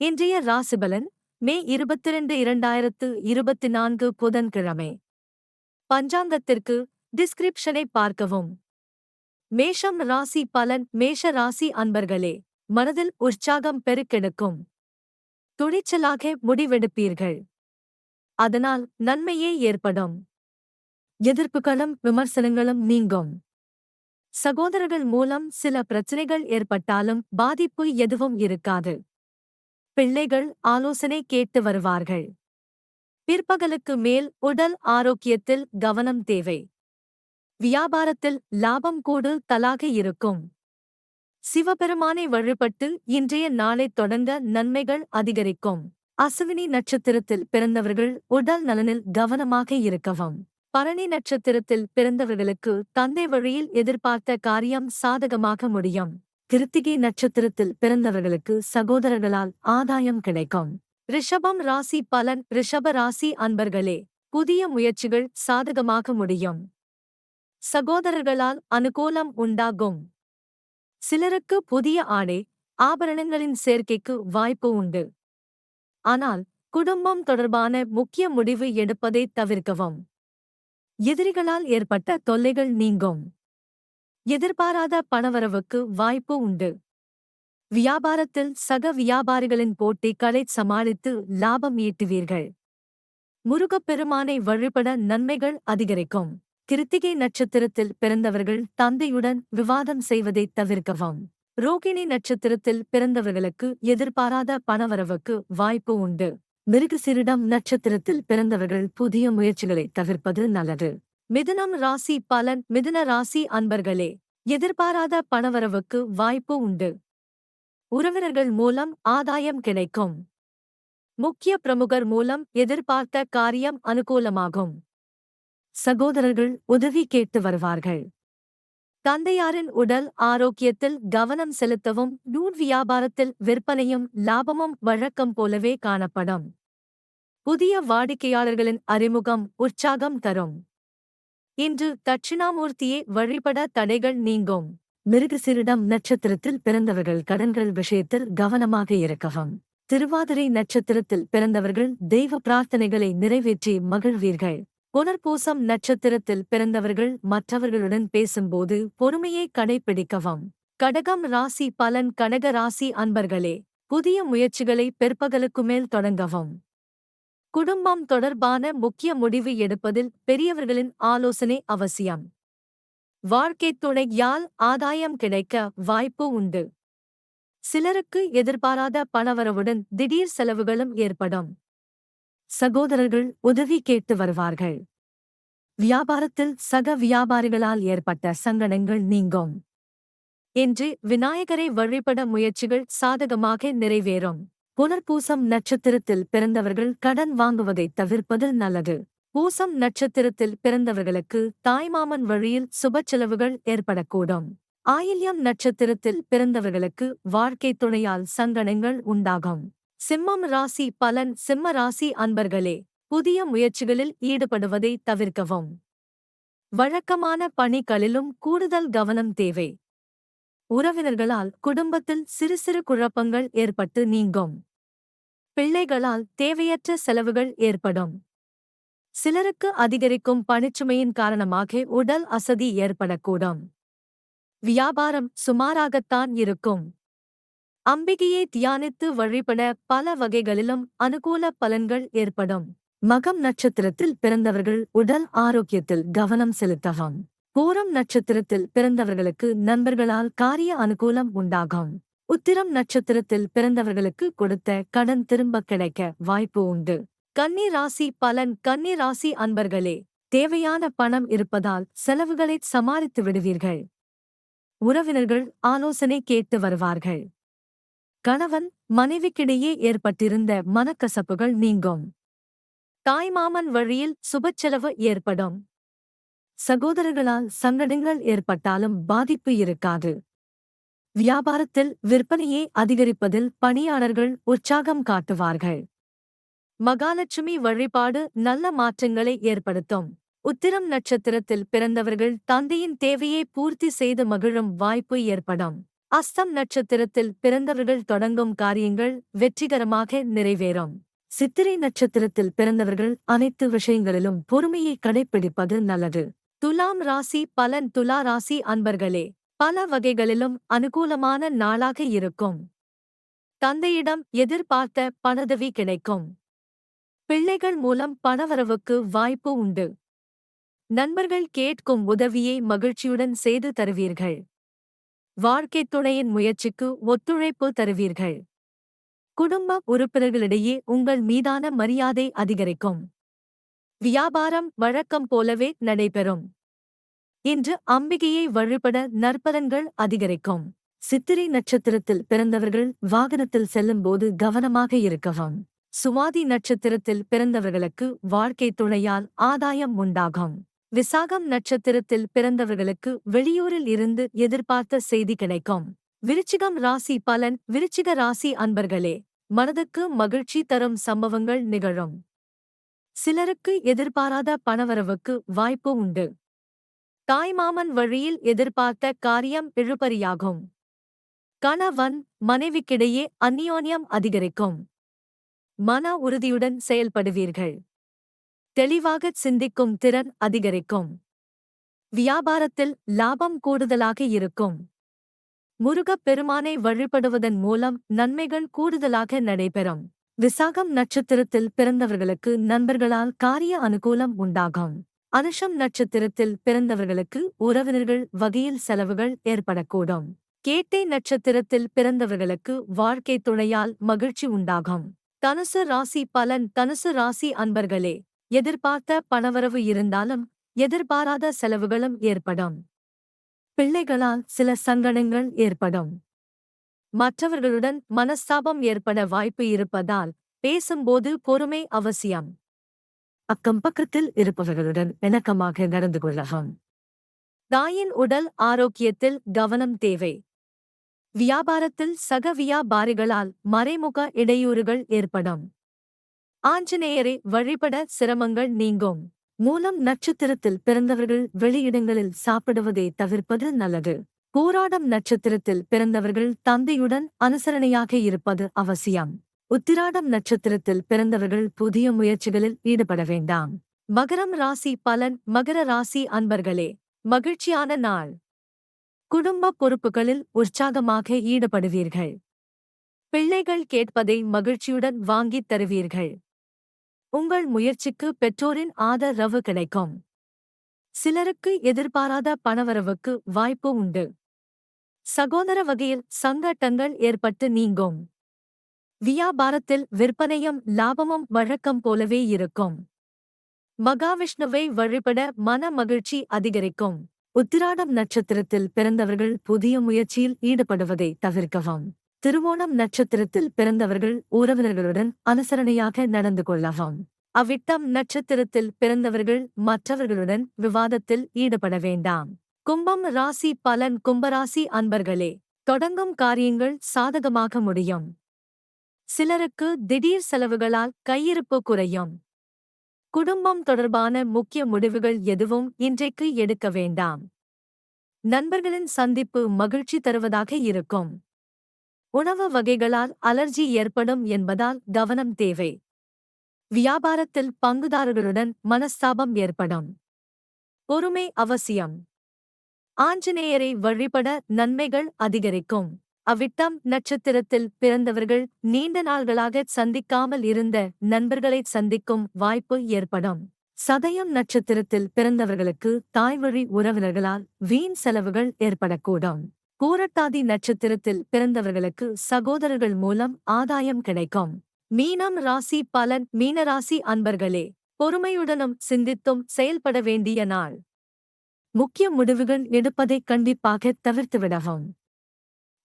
இன்றைய ராசிபலன் மே இருபத்திரண்டு இரண்டாயிரத்து இருபத்தி நான்கு புதன்கிழமை. பஞ்சாங்கத்திற்கு டிஸ்கிரிப்ஷனை பார்க்கவும். மேஷம் ராசி பலன் மேஷ ராசி அன்பர்களே மனதில் உற்சாகம் பெருக்கெடுக்கும். துணிச்சலாக முடிவெடுப்பீர்கள். அதனால் நன்மையே ஏற்படும். எதிர்ப்புகளும் விமர்சனங்களும் நீங்கும். சகோதரர்கள் மூலம் சில பிரச்சனைகள் ஏற்பட்டாலும் பாதிப்பு எதுவும் இருக்காது. பிள்ளைகள் ஆலோசனை கேட்டு வருவார்கள். பிற்பகலுக்கு மேல் உடல் ஆரோக்கியத்தில் கவனம் தேவை. வியாபாரத்தில் லாபம் கூடு தலாக இருக்கும். சிவபெருமானை வழிபட்டு இன்றைய நாளைத் தொடங்க நன்மைகள் அதிகரிக்கும். அசுவினி நட்சத்திரத்தில் பிறந்தவர்கள் உடல் நலனில் கவனமாக இருக்கவும். பரணி நட்சத்திரத்தில் பிறந்தவர்களுக்கு தந்தை வழியில் எதிர்பார்த்த காரியம் சாதகமாக முடியும். கிருத்திகை நட்சத்திரத்தில் பிறந்தவர்களுக்கு சகோதரர்களால் ஆதாயம் கிடைக்கும். ரிஷபம் ராசி பலன். ரிஷப ராசி அன்பர்களே புதிய முயற்சிகள் சாதகமாக முடியும். சகோதரர்களால் அனுகூலம் உண்டாகும். சிலருக்கு புதிய ஆடை ஆபரணங்களின் சேர்க்கைக்கு வாய்ப்பு உண்டு. ஆனால் குடும்பம் தொடர்பான முக்கிய முடிவு எடுப்பதை தவிர்க்கவும். எதிரிகளால் ஏற்பட்ட தொல்லைகள் நீங்கும். எதிர்பாராத பணவரவுக்கு வாய்ப்பு உண்டு. வியாபாரத்தில் சக வியாபாரிகளின் போட்டிகளை சமாளித்து லாபம் ஈட்டுவீர்கள். முருகப்பெருமானை வழிபட நன்மைகள் அதிகரிக்கும். கிருத்திகை நட்சத்திரத்தில் பிறந்தவர்கள் தந்தையுடன் விவாதம் செய்வதைத் தவிர்க்கவும். ரோகிணி நட்சத்திரத்தில் பிறந்தவர்களுக்கு எதிர்பாராத பணவரவுக்கு வாய்ப்பு உண்டு. மிருகசிரிடம் நட்சத்திரத்தில் பிறந்தவர்கள் புதிய முயற்சிகளை தவிர்ப்பது நல்லது. மிதுனம் ராசி பலன் மிதுன ராசி அன்பர்களே எதிர்பாராத பணவரவுக்கு வாய்ப்பு உண்டு. உறவினர்கள் மூலம் ஆதாயம் கிடைக்கும். முக்கிய பிரமுகர் மூலம் எதிர்பார்த்த காரியம் அனுகூலமாகும். சகோதரர்கள் உதவி கேட்டு வருவார்கள். தந்தையாரின் உடல் ஆரோக்கியத்தில் கவனம் செலுத்தவும் நூல் வியாபாரத்தில் விற்பனையும் லாபமும் வழக்கம் போலவே காணப்படும். புதிய வாடிக்கையாளர்களின் அறிமுகம் உற்சாகம் தரும். இன்று தட்சிணாமூர்த்தியே வழிபட தடைகள் நீங்கும். மிருகசிரிடம் நட்சத்திரத்தில் பிறந்தவர்கள் கடன்கள் விஷயத்தில் கவனமாக இருக்கவும். திருவாதிரை நட்சத்திரத்தில் பிறந்தவர்கள் தெய்வ பிரார்த்தனைகளை நிறைவேற்றி மகிழ்வீர்கள். புனர்பூசம் நட்சத்திரத்தில் பிறந்தவர்கள் மற்றவர்களுடன் பேசும்போது பொறுமையை கடைபிடிக்கவும் கடகம் ராசி பலன் கடக ராசி அன்பர்களே புதிய முயற்சிகளை பிற்பகலுக்கு மேல் தொடங்கவும். குடும்பம் தொடர்பான முக்கிய முடிவு எடுப்பதில் பெரியவர்களின் ஆலோசனை அவசியம். வாழ்க்கை துணையால் ஆதாயம் கிடைக்க வாய்ப்பு உண்டு. சிலருக்கு எதிர்பாராத பணவரவுடன் திடீர் செலவுகளும் ஏற்படும். சகோதரர்கள் உதவி கேட்டு வருவார்கள். வியாபாரத்தில் சக வியாபாரிகளால் ஏற்பட்ட சங்கடங்கள் நீங்கும். என்று விநாயகரை வழிபட முயற்சிகள் சாதகமாக நிறைவேறும். புனர்பூசம் நட்சத்திரத்தில் பிறந்தவர்கள் கடன் வாங்குவதை தவிர்ப்பது நல்லது. பூசம் நட்சத்திரத்தில் பிறந்தவர்களுக்கு தாய்மாமன் வழியில் சுப செலவுகள் ஏற்படக்கூடும். ஆயில்யம் நட்சத்திரத்தில் பிறந்தவர்களுக்கு வாழ்க்கை துணையால் சங்கடங்கள் உண்டாகும். சிம்மம் ராசி பலன் சிம்ம ராசி அன்பர்களே புதிய முயற்சிகளில் ஈடுபடுவதை தவிர்க்கவும். வழக்கமான பணிகளிலும் கூடுதல் கவனம் தேவை. உறவினர்களால் குடும்பத்தில் சிறு சிறு குழப்பங்கள் ஏற்பட்டு நீங்கும். பிள்ளைகளால் தேவையற்ற செலவுகள் ஏற்படும். சிலருக்கு அதிகரிக்கும் பணிச்சுமையின் காரணமாக உடல் அசதி ஏற்படக்கூடும். வியாபாரம் சுமாராகத்தான் இருக்கும். அம்பிகையை தியானித்து வழிபட பல வகைகளிலும் அனுகூல பலன்கள் ஏற்படும். மகம் நட்சத்திரத்தில் பிறந்தவர்கள் உடல் ஆரோக்கியத்தில் கவனம் செலுத்தவும். பூரம் நட்சத்திரத்தில் பிறந்தவர்களுக்கு நண்பர்களால் காரிய அனுகூலம் உண்டாகும். உத்திரம் நட்சத்திரத்தில் பிறந்தவர்களுக்கு கொடுத்த கடன் திரும்ப கிடைக்க வாய்ப்பு உண்டு. கன்னி ராசி பலன். கன்னி ராசி அன்பர்களே தேவையான பணம் இருப்பதால் செலவுகளை சமாளித்து விடுவீர்கள். உறவினர்கள் ஆலோசனை கேட்டு வருவார்கள். கணவன் மனைவிக்கிடையே ஏற்பட்டிருந்த மனக்கசப்புகள் நீங்கும். தாய்மாமன் வழியில் சுபச்செலவு ஏற்படும். சகோதரர்களால் சங்கடங்கள் ஏற்பட்டாலும் பாதிப்பு இருக்காது. வியாபாரத்தில் விற்பனையை அதிகரிப்பதில் பணியாளர்கள் உற்சாகம் காட்டுவார்கள். மகாலட்சுமி வழிபாடு நல்ல மாற்றங்களை ஏற்படுத்தும். உத்திரம் நட்சத்திரத்தில் பிறந்தவர்கள் தந்தையின் தேவையை பூர்த்தி செய்து மகிழும் வாய்ப்பு ஏற்படும். அஸ்தம் நட்சத்திரத்தில் பிறந்தவர்கள் தொடங்கும் காரியங்கள் வெற்றிகரமாக நிறைவேறும். சித்திரை நட்சத்திரத்தில் பிறந்தவர்கள் அனைத்து விஷயங்களிலும் பொறுமையை கடைப்பிடிப்பது நல்லது. துலாம் ராசி பலன் துலா ராசி அன்பர்களே பல வகைகளிலும் அனுகூலமான நாளாக இருக்கும். தந்தையிடம் எதிர்பார்த்த பணதவி கிடைக்கும். பிள்ளைகள் மூலம் பணவரவுக்கு வாய்ப்பு உண்டு. நண்பர்கள் கேட்கும் உதவியை மகிழ்ச்சியுடன் செய்து தருவீர்கள். வாழ்க்கைத் துணையின் முயற்சிக்கு ஒத்துழைப்பு தருவீர்கள். குடும்ப உறுப்பினர்களிடையே உங்கள் மீதான மரியாதை அதிகரிக்கும். வியாபாரம் வழக்கம் போலவே நடைபெறும். இன்று அம்பிகையை வழிபட நற்பலன்கள் அதிகரிக்கும். சித்திரை நட்சத்திரத்தில் பிறந்தவர்கள் வாகனத்தில் செல்லும்போது கவனமாக இருக்கவும். சுவாதி நட்சத்திரத்தில் பிறந்தவர்களுக்கு வாழ்க்கை துணையால் ஆதாயம் உண்டாகும். விசாகம் நட்சத்திரத்தில் பிறந்தவர்களுக்கு வெளியூரில் இருந்து எதிர்பார்த்த செய்தி கிடைக்கும். விருச்சிகம் ராசி பலன் விருச்சிக ராசி அன்பர்களே மனதுக்கு மகிழ்ச்சி தரும் சம்பவங்கள் நிகழும். சிலருக்கு எதிர்பாராத பணவரவுக்கு வாய்ப்பு உண்டு. தாய்மாமன் வழியில் எதிர்பார்த்த காரியம் இழுபறியாகும். கணவன் மனைவிக்கிடையே அந்நியோன்யம் அதிகரிக்கும். மன உறுதியுடன் செயல்படுவீர்கள். தெளிவாகச் சிந்திக்கும் திறன் அதிகரிக்கும். வியாபாரத்தில் லாபம் கூடுதலாக இருக்கும். முருகப் பெருமானை வழிபடுவதன் மூலம் நன்மைகள் கூடுதலாக நடைபெறும். விசாகம் நட்சத்திரத்தில் பிறந்தவர்களுக்கு நண்பர்களால் காரிய அனுகூலம் உண்டாகும். அனுஷம் நட்சத்திரத்தில் பிறந்தவர்களுக்கு உறவினர்கள் வகையில் செலவுகள் ஏற்படக்கூடும். கேட்டை நட்சத்திரத்தில் பிறந்தவர்களுக்கு வாழ்க்கை துணையால் மகிழ்ச்சி உண்டாகும். தனுசு ராசி பலன் தனுசு ராசி அன்பர்களே எதிர்பார்த்த பணவரவு இருந்தாலும் எதிர்பாராத செலவுகளும் ஏற்படும். பிள்ளைகளால் சில சங்கடங்கள் ஏற்படும். மற்றவர்களுடன் மனஸ்தாபம் ஏற்பட வாய்ப்பு இருப்பதால் பேசும்போது பொறுமை அவசியம். அக்கம் பக்கத்தில் இருப்பவர்களுடன் இணக்கமாக நடந்து கொள்ளலாம். தாயின் உடல் ஆரோக்கியத்தில் கவனம் தேவை. வியாபாரத்தில் சக வியாபாரிகளால் மறைமுக இடையூறுகள் ஏற்படும். ஆஞ்சநேயரை வழிபட சிரமங்கள் நீங்கும். மூலம் நட்சத்திரத்தில் பிறந்தவர்கள் வெளியிடங்களில் சாப்பிடுவதை தவிர்ப்பது நல்லது. போராடம் நட்சத்திரத்தில் பிறந்தவர்கள் தந்தையுடன் அனுசரணையாக இருப்பது அவசியம். உத்திராடம் நட்சத்திரத்தில் பிறந்தவர்கள் புதிய முயற்சிகளில் ஈடுபட வேண்டாம். மகரம் ராசி பலன் மகர ராசி அன்பர்களே மகிழ்ச்சியான நாள். குடும்ப பொறுப்புகளில் உற்சாகமாக ஈடுபடுவீர்கள். பிள்ளைகள் கேட்பதை மகிழ்ச்சியுடன் வாங்கித் தருவீர்கள். உங்கள் முயற்சிக்கு பெற்றோரின் ஆதரவு கிடைக்கும். சிலருக்கு எதிர்பாராத பணவரவுக்கு வாய்ப்பு உண்டு. சகோதர வகையில் சங்கட்டங்கள் ஏற்பட்டு நீங்கும். வியாபாரத்தில் விற்பனையும் லாபமும் வழக்கம் போலவே இருக்கும். மகாவிஷ்ணுவை வழிபட மன மகிழ்ச்சி அதிகரிக்கும். உத்திராடம் நட்சத்திரத்தில் பிறந்தவர்கள் புதிய முயற்சியில் ஈடுபடுவதை தவிர்க்கவும். திருவோணம் நட்சத்திரத்தில் பிறந்தவர்கள் உறவினர்களுடன் அனுசரணையாக நடந்து கொள்ளவும். அவ்விட்டம் நட்சத்திரத்தில் பிறந்தவர்கள் மற்றவர்களுடன் விவாதத்தில் ஈடுபட வேண்டாம். கும்பம் ராசி பலன் கும்பராசி அன்பர்களே தொடங்கும் காரியங்கள் சாதகமாக முடியும். சிலருக்கு திடீர் செலவுகளால் கையிருப்பு குறையும். குடும்பம் தொடர்பான முக்கிய முடிவுகள் எதுவும் இன்றைக்கு எடுக்க வேண்டாம். நண்பர்களின் சந்திப்பு மகிழ்ச்சி தருவதாக இருக்கும். உணவு வகைகளால் அலர்ஜி ஏற்படும் என்பதால் கவனம் தேவை. வியாபாரத்தில் பங்குதாரர்களுடன் மனஸ்தாபம் ஏற்படும். பொறுமை அவசியம். ஆஞ்சநேயரை வழிபட நன்மைகள் அதிகரிக்கும். அவ்விட்டம் நட்சத்திரத்தில் பிறந்தவர்கள் நீண்ட நாள்களாக சந்திக்காமல் இருந்த நண்பர்களை சந்திக்கும் வாய்ப்பு ஏற்படும். சதயம் நட்சத்திரத்தில் பிறந்தவர்களுக்கு தாய்வழி உறவினர்களால் வீண் செலவுகள் ஏற்படக்கூடும். கூரட்டாதி நட்சத்திரத்தில் பிறந்தவர்களுக்கு சகோதரர்கள் மூலம் ஆதாயம் கிடைக்கும். மீனம் ராசி பலன் மீனராசி அன்பர்களே பொறுமையுடனும் சிந்தித்தும் செயல்பட வேண்டிய நாள். முக்கிய முடிவுகள் எடுப்பதை கண்டிப்பாக தவிர்த்துவிடவும்.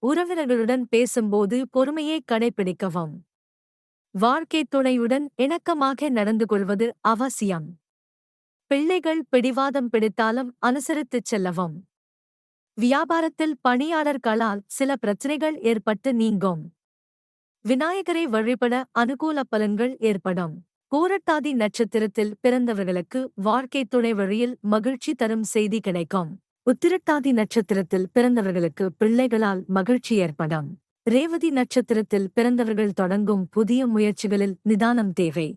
உறவினர்களுடன் பேசும்போது பொறுமையை கடைபிடிக்கவும் வாழ்க்கை துணையுடன் இணக்கமாக நடந்து கொள்வது அவசியம். பிள்ளைகள் பிடிவாதம் பிடித்தாலும் அனுசரித்துச் செல்லவும். வியாபாரத்தில் பணியாளர்களால் சில பிரச்சனைகள் ஏற்பட்டு நீங்கும். விநாயகரை வழிபட அனுகூல பலன்கள் ஏற்படும். பூரட்டாதி நட்சத்திரத்தில் பிறந்தவர்களுக்கு வாழ்க்கை துணை வழியில் மகிழ்ச்சி தரும் செய்தி கிடைக்கும். உத்திரட்டாதி நட்சத்திரத்தில் பிறந்தவர்களுக்கு பிள்ளைகளால் மகிழ்ச்சி ஏற்படும் ரேவதி நட்சத்திரத்தில் பிறந்தவர்கள் தொடங்கும் புதிய முயற்சிகளில் நிதானம் தேவை.